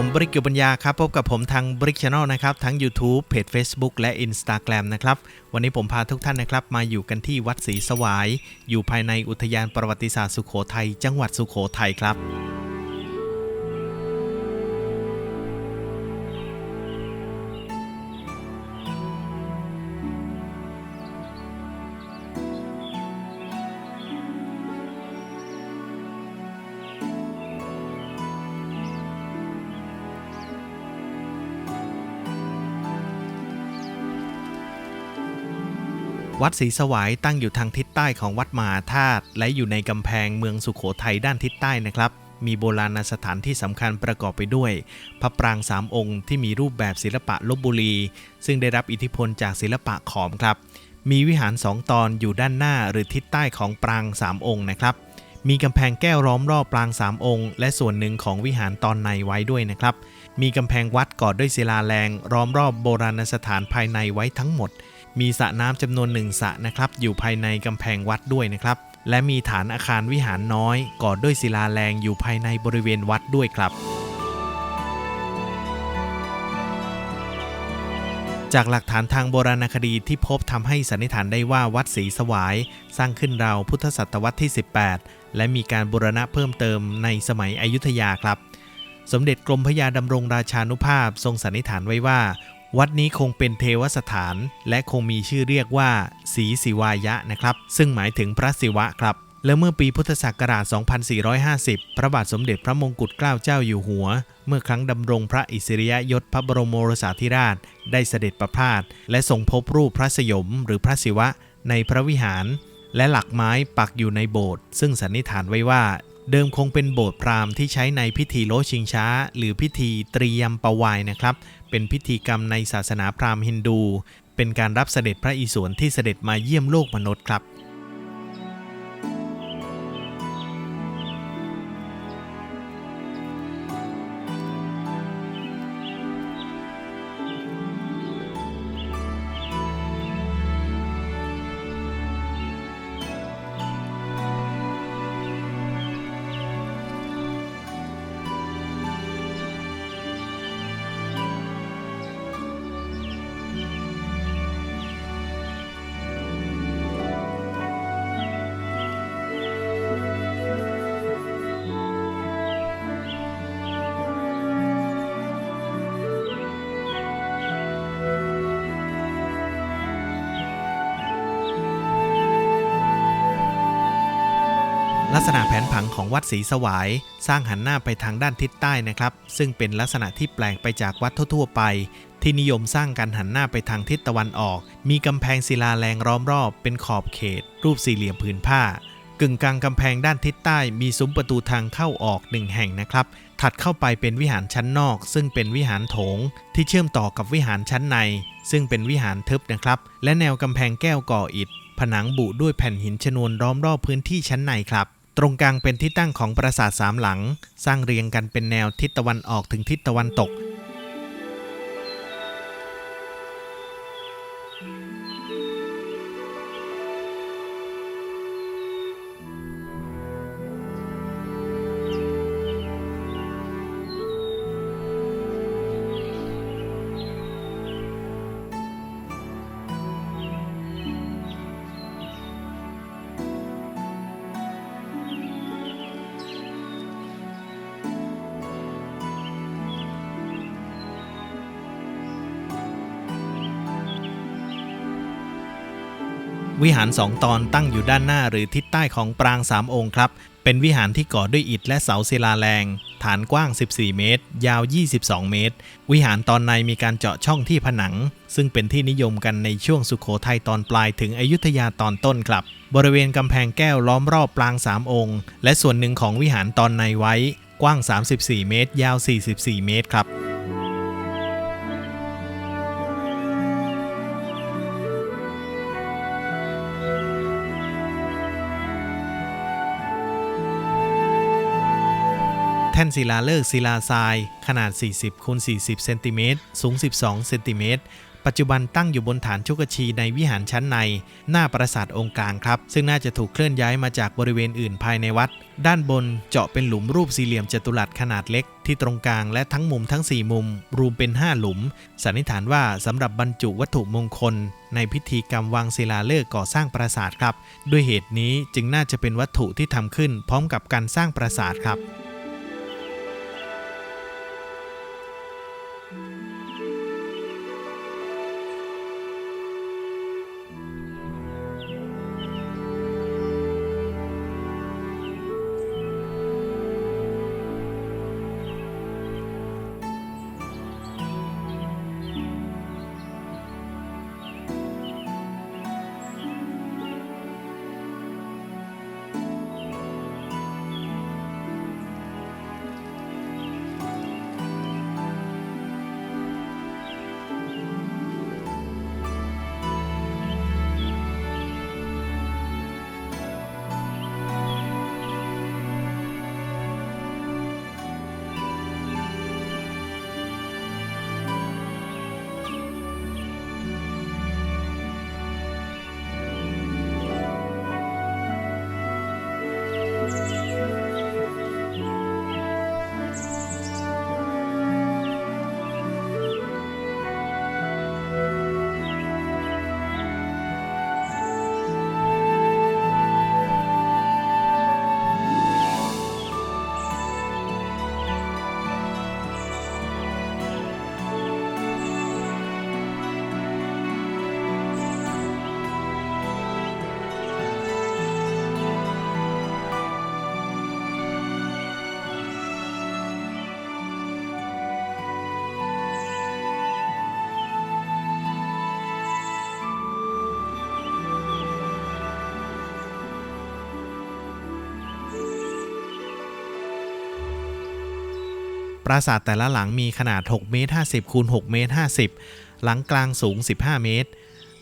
ผมบริกเกียวปัญญาครับ พบกับผมทางบริกชแนลนะครับ ทั้ง YouTube เพจ Facebook และ Instagram นะครับ วันนี้ผมพาทุกท่านนะครับ มาอยู่กันที่วัดศรีสวาย อยู่ภายในอุทยานประวัติศาสตร์สุโขทัยจังหวัดสุโขทัยครับ วัดศรีสวายตั้งอยู่ทางทิศใต้ของวัดมหาธาตุและอยู่ในกำแพงเมืองสุขโขทัยด้านทิศใต้นะครับ มีโบราณสถานที่สำคัญประกอบไปด้วย พระปรางสามองค์ที่มีรูปแบบศิลปะลบบุรี ซึ่งได้รับอิทธิพลจากศิลปะขอมครับ มีวิหารสองตอนอยู่ด้านหน้าหรือทิศใต้ของปรางสามองค์นะครับ มีกำแพงแก้วล้อมรอบปรางสามองค์ และส่วนหนึ่งของวิหารตอนในไว้ด้วยนะครับ มีกำแพงวัดก่อด้วยศิลาแรงล้อมรอบโบราณสถานภายในไว้ทั้งหมด มีสระน้ำจำนวนหนึ่งสระนะครับอยู่ภายในกำแพงวัดด้วยนะครับ และมีฐานอาคารวิหารน้อยก่อด้วยศิลาแรงอยู่ภายในบริเวณวัดด้วยครับ จากหลักฐานทางโบราณคดีที่พบทำให้สันนิษฐานได้ว่าวัดศรีสวาย สร้างขึ้นราวพุทธศตวรรษที่ 18 และมีการบูรณะเพิ่มเติมในสมัยอยุธยาครับสมเด็จกรมพระยาดำรงราชานุภาพทรงสันนิษฐานไว้ว่า วัดนี้คงเป็นเทวสถาน และคงมีชื่อเรียกว่าศรีศิวายะนะครับ ซึ่งหมายถึงพระศิวะครับ และเมื่อปีพุทธศักราช 2450 พระบาทสมเด็จพระมงกุฎเกล้าเจ้าอยู่หัว เมื่อครั้งดำรงพระอิสริยยศพระบรมโอรสาธิราช ได้เสด็จประพาสและทรงพบรูปพระสยมหรือพระศิวะในพระวิหาร และหลักไม้ปักอยู่ในโบสถ์ซึ่งสันนิษฐานไว้ว่า เดิมคงเป็นโบสถ์พราหมณ์ที่ใช้ในพิธีโลชิงช้า หรือพิธีตรียมปวายนะครับ เป็นพิธีกรรมในศาสนาพราหมณ์ฮินดู เป็นการรับเสด็จพระอิศวรที่เสด็จมาเยี่ยมโลกมนุษย์ครับ ลักษณะแผนผังของวัดศรีสวาย สร้างหันหน้าไปทางด้านทิศใต้นะครับ ซึ่งเป็นลักษณะที่แปลกไปจากวัดทั่วๆไป ที่นิยมสร้างกันหันหน้าไปทางทิศตะวันออก มีกำแพงศิลาแรงล้อมรอบ เป็นขอบเขต รูปสี่เหลี่ยมผืนผ้ากึ่งกลางกำแพงด้านทิศใต้มีซุ้มประตูทางเข้าออกหนึ่งแห่งนะครับ ถัดเข้าไปเป็นวิหารชั้นนอก ซึ่งเป็นวิหารโถง ที่เชื่อมต่อกับวิหารชั้นใน ซึ่งเป็นวิหารทึบนะครับ และแนวกำแพงแก้วก่ออิฐ ผนังบุด้วยแผ่นหินชนวนล้อมรอบพื้นที่ชั้นในครับ ตรงกลางเป็นที่ตั้งของปราสาทสามหลัง สร้างเรียงกันเป็นแนวทิศตะวันออกถึงทิศตะวันตก วิหารสองตอนตั้งอยู่ด้านหน้าหรือทิศใต้ของปรางสามองค์ครับ เป็นวิหารที่ก่อด้วยอิฐและเสาศิลาแรง ฐานกว้าง 14 เมตร ยาว 22 เมตร วิหารตอนในมีการเจาะช่องที่ผนัง ซึ่งเป็นที่นิยมกันในช่วงสุขโขทัยตอนปลายถึงอยุธยาตอนต้นครับ บริเวณกำแพงแก้วล้อมรอบปรางสามองค์ และส่วนหนึ่งของวิหารตอนในไว้ กว้าง 34 เมตร ยาว 44 เมตรครับ นศิลาฤกษ์ศิลาทราย ขนาด 40คูณ40 เซนติเมตร สูง 12 เซนติเมตร ปัจจุบันตั้งอยู่บนฐานชุกชีในวิหารชั้นใน หน้าปราสาทองค์กลางครับ ซึ่งน่าจะถูกเคลื่อนย้ายมาจากบริเวณอื่นภายในวัด ด้านบนเจาะเป็นหลุมรูปสี่เหลี่ยมจัตุรัสขนาดเล็ก ที่ตรงกลางและทั้งมุมทั้ง 4 มุม รวมเป็น 5 หลุม สันนิษฐานว่าสำหรับบรรจุวัตถุมงคล ในพิธีกรรมวางศิลาฤกษ์ก่อสร้างปราสาทครับ ด้วยเหตุนี้จึงน่าจะเป็นวัตถุที่ทำขึ้น พร้อมกับการสร้างปราสาทครับ ปราสาทแต่ละหลังมีขนาด6เมตร50คูณ6เมตร50 หลังกลางสูง 15 เมตร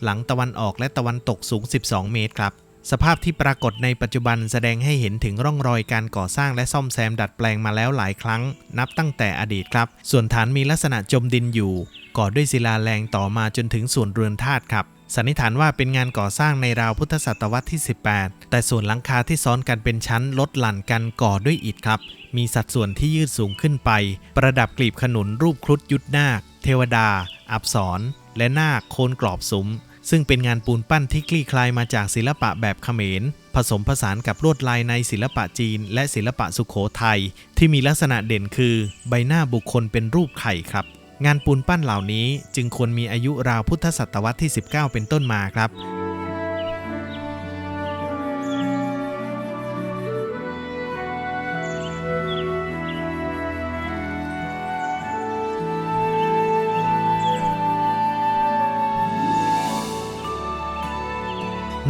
หลังตะวันออกและตะวันตกสูง 12 เมตรครับ สภาพที่ปรากฏในปัจจุบันแสดงให้เห็นถึงร่องรอยการก่อสร้างและซ่อมแซมดัดแปลงมาแล้วหลายครั้ง นับตั้งแต่อดีตครับ ส่วนฐานมีลักษณะจมดินอยู่ ก่อด้วยศิลาแรงต่อมาจนถึงส่วนเรือนธาตุครับ สันนิษฐานว่าเป็นงานก่อสร้างในราวพุทธศตวรรษที่ 18 แต่ส่วนหลังคาที่ซ้อนกันเป็นชั้นลดหลั่นกันก่อด้วยอิฐครับ มีสัดส่วนที่ยืดสูงขึ้นไป ประดับกลีบขนุนรูปครุฑยุทธนาค เทวดา อับสร และนาคโคนกรอบซุ้มซึ่งเป็นงานปูนปั้นที่คลี่คลายมาจากศิลปะแบบเขมร ผสมผสานกับลวดลายในศิลปะจีน และศิลปะสุโขทัยที่มีลักษณะเด่นคือ ใบหน้าบุคคลเป็นรูปไข่ครับ งานปูนปั้นเหล่านี้จึงควรมีอายุราวพุทธศตวรรษที่ 19 เป็นต้นมาครับ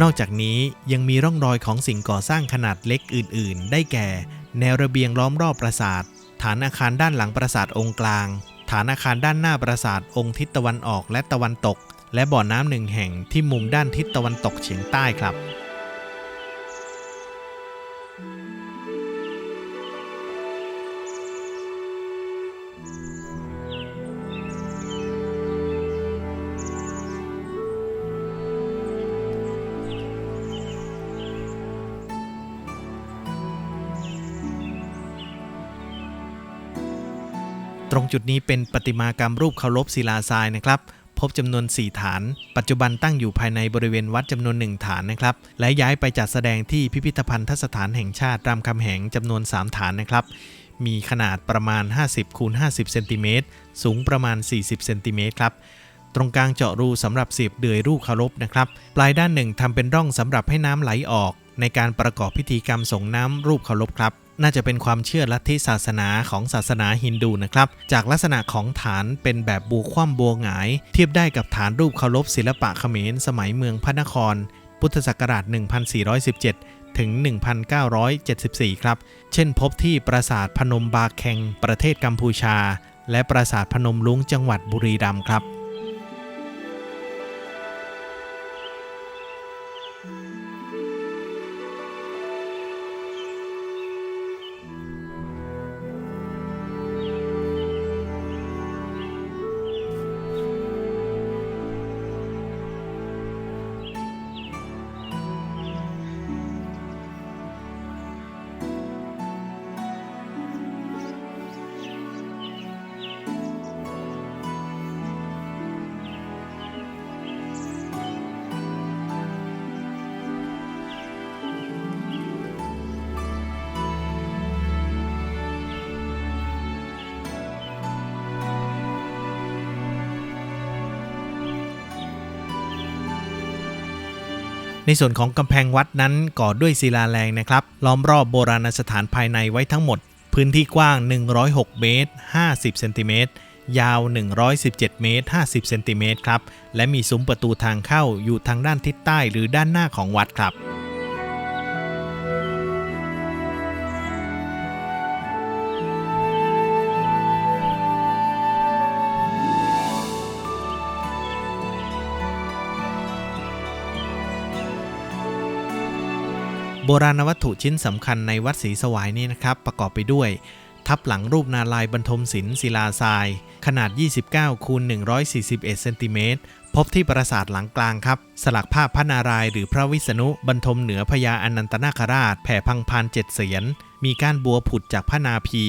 นอกจากนี้ยังมีร่องรอยของสิ่งก่อสร้างขนาดเล็กอื่น ๆ ได้แก่ แนวระเบียงล้อมรอบปราสาท ฐานอาคารด้านหลังปราสาทองค์กลาง ฐานอาคารด้านหน้าปราสาทองค์ทิศตะวันออกและตะวันตก และบ่อน้ำหนึ่งแห่งที่มุมด้านทิศตะวันตกเฉียงใต้ครับ ตรงจุดนี้เป็นประติมากรรมรูปเคารพศิลาทรายนะครับ พบจำนวน 4 ฐาน ปัจจุบันตั้งอยู่ภายในบริเวณวัดจำนวน 1 ฐานนะครับ และย้ายไปจัดแสดงที่พิพิธภัณฑสถานแห่งชาติรามคำแหงจำนวน 3 ฐานนะครับ มีขนาดประมาณ 50คูณ50เซนติเมตรสูงประมาณ 40เซนติเมตรครับตรงกลางเจาะรูสำหรับเสียบเดือยรูปเคารพนะครับ ปลายด้านหนึ่งทำเป็นร่องสำหรับให้น้ำไหลออก ในการประกอบพิธีกรรมส่งน้ำรูปเคารพครับ น่าจะเป็นความเชื่อลัทธิศาสนาของศาสนาฮินดูนะครับ จากลักษณะของฐานเป็นแบบบัวคว่ำบัวหงาย เทียบได้กับฐานรูปเคารพศิลปะเขมรสมัยเมืองพระนคร พุทธศักราช 1417 ถึง 1974 ครับ เช่นพบที่ปราสาทพนมบาแคงประเทศกัมพูชา และปราสาทพนมลุงจังหวัดบุรีรัมย์ครับ ในส่วนของกำแพงวัดนั้นก่อด้วยศิลาแรงนะครับ ล้อมรอบโบราณสถานภายในไว้ทั้งหมด พื้นที่กว้าง 106 เมตร 50 เซนติเมตร ยาว 117 เมตร 50 เซนติเมตรครับ และมีซุ้มประตูทางเข้าอยู่ทางด้านทิศใต้หรือด้านหน้าของวัดครับ โบราณวัตถุชิ้นสำคัญในวัดศรีสวายนี้นะครับ ประกอบไปด้วย ทับหลังรูปนาลายบรรทมศิลป์ศิลาทราย ขนาด 29คูณ141เซนติเมตรพบที่ปราสาทหลังกลางครับ สลักภาพพระนารายณ์หรือพระวิษณุบรรทมเหนือพญาอนันตนาคราช แผ่พังพานเจ็ดเสียนมีก้านบัวผุดจากพระนาภี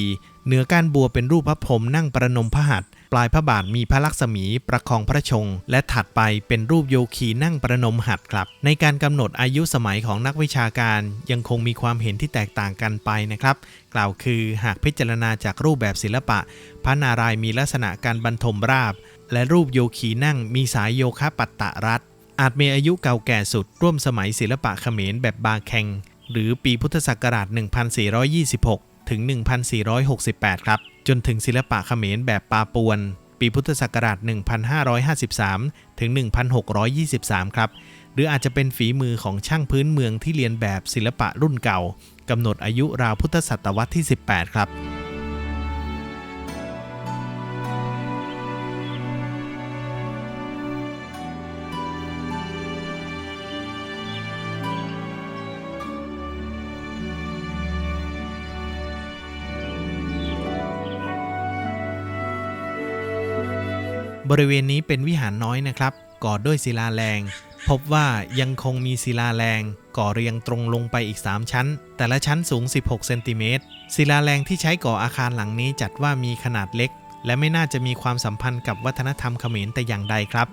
เหนือก้านบัวเป็นรูปพระพรหมนั่งประนมพระหัตถ์ ปลายพระบาทมีพระลักษมีประคองพระชง และถัดไปเป็นรูปโยคีนั่งประนมหัตถ์ครับ ในการกำหนดอายุสมัยของนักวิชาการยังคงมีความเห็นที่แตกต่างกันไปนะครับ กล่าวคือหากพิจารณาจากรูปแบบศิลปะ พระนารายมีลักษณะการบรรทมราบ และรูปโยคีนั่งมีสายโยคะปัตตะรัตอาจมีอายุเก่าแก่สุด ร่วมสมัยศิลปะเขมรแบบบาแคงหรือปีพุทธศักราช 1426 ถึง 1468 ครับ จนถึงศิลปะเขมรแบบปาปวน ปีพุทธศักราช 1553 ถึง 1623 ครับ หรืออาจจะเป็นฝีมือของช่างพื้นเมืองที่เรียนแบบศิลปะรุ่นเก่ากำหนดอายุราวพุทธศตวรรษที่ 18 ครับ บริเวณนี้เป็นวิหารน้อยนะครับ ก่อด้วยศิลาแรง พบว่ายังคงมีศิลาแรง ก่อเรียงตรงลงไปอีก 3 ชั้น แต่ละชั้นสูง 16 เซนติเมตรศิลาแรงที่ใช้ก่ออาคารหลังนี้จัดว่ามีขนาดเล็ก และไม่น่าจะมีความสัมพันธ์กับวัฒนธรรมเขมรแต่อย่างใดครับ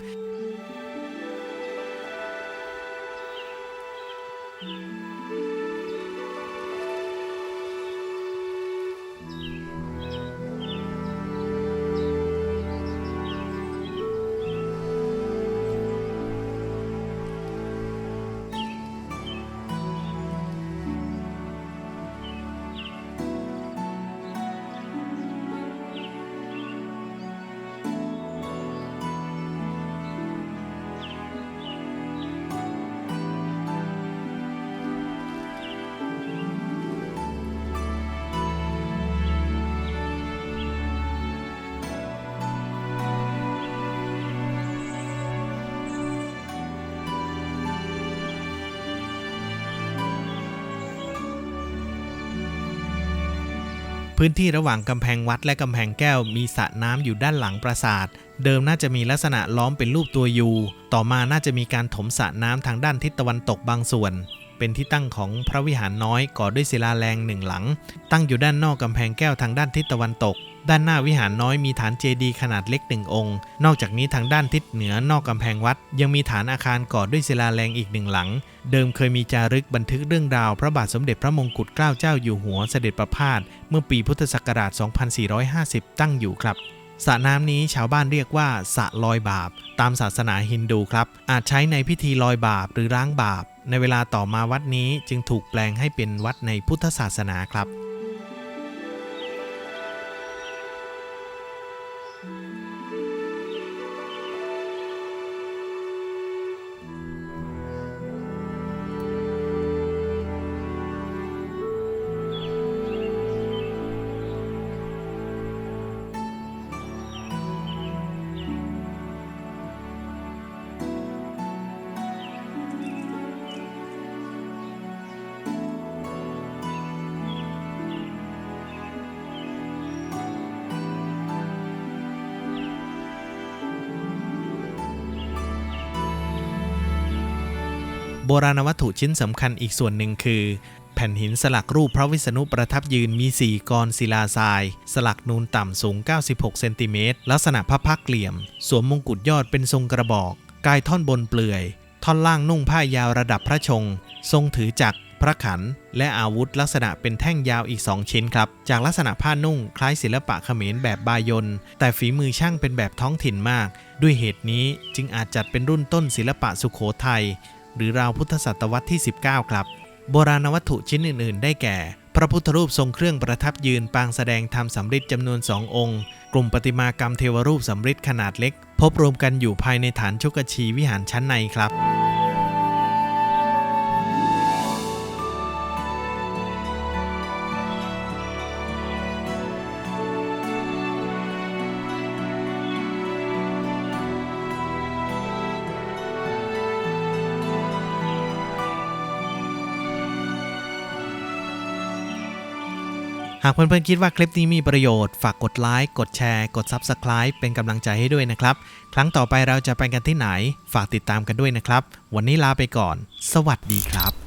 พื้นที่ระหว่างกำแพงวัดและกำแพงแก้วมีสระน้ำอยู่ด้านหลังปราสาท เดิมน่าจะมีลักษณะล้อมเป็นรูปตัวยู ต่อมาน่าจะมีการถมสระน้ำทางด้านทิศตะวันตกบางส่วน เป็นที่ตั้งของพระวิหารน้อยก่อด้วยศิลาแรงหนึ่งหลัง ตั้งอยู่ด้านนอกกำแพงแก้วทางด้านทิศตะวันตก ด้านหน้าวิหารน้อยมีฐานเจดีย์ขนาดเล็กหนึ่งองค์ นอกจากนี้ทางด้านทิศเหนือนอกกำแพงวัด ยังมีฐานอาคารก่อด้วยศิลาแรงอีกหนึ่งหลัง เดิมเคยมีจารึกบันทึกเรื่องราว พระบาทสมเด็จพระมงกุฎเกล้าเจ้าอยู่หัวเสด็จประพาสเมื่อปีพุทธศักราช 2450 ตั้งอยู่ครับสระน้ำนี้ชาวบ้านเรียกว่าสระลอยบาป ตามศาสนาฮินดูครับ อาจใช้ในพิธีลอยบาปหรือล้างบาป ในเวลาต่อมาวัดนี้จึงถูกแปลงให้เป็นวัดในพุทธศาสนาครับ โบราณวัตถุชิ้นสำคัญอีกส่วนหนึ่งคือ แผ่นหินสลักรูปพระวิษณุประทับยืนมี 4กรศิลาทราย สลักนูนต่ำสูง 96 เซนติเมตร ลักษณะพระพักเหลี่ยม สวมมงกุฎยอดเป็นทรงกระบอก กายท่อนบนเปลือย ท่อนล่างนุ่งผ้ายาวระดับพระชง ทรงถือจักรพระขัน และอาวุธลักษณะเป็นแท่งยาวอีก 2 ชิ้นครับ จากลักษณะผ้านุ่ง คล้ายศิลปะเขมรแบบบายน แต่ฝีมือช่างเป็นแบบท้องถิ่นมาก ด้วยเหตุนี้จึงอาจจัดเป็นรุ่นต้นศิลปะสุขโขทัย หรือราวพุทธศตวรรษที่ 19 ครับ โบราณวัตถุชิ้นอื่น ๆ ได้แก่ พระพุทธรูปทรงเครื่องประทับยืนปางแสดงธรรมสำริดจำนวนสององค์ กลุ่มประติมากรรมเทวรูปสำริดขนาดเล็ก พบรวมกันอยู่ภายในฐานชกชีวิหารชั้นในครับากเพื่อนๆคิดว่าคลิปนี้มีประโยชน์ ฝากกดไลค์ กดแชร์ กด Subscribe เป็นกำลังใจให้ด้วยนะครับ ครั้งต่อไปเราจะไปกันที่ไหน ฝากติดตามกันด้วยนะครับ วันนี้ลาไปก่อน สวัสดีครับ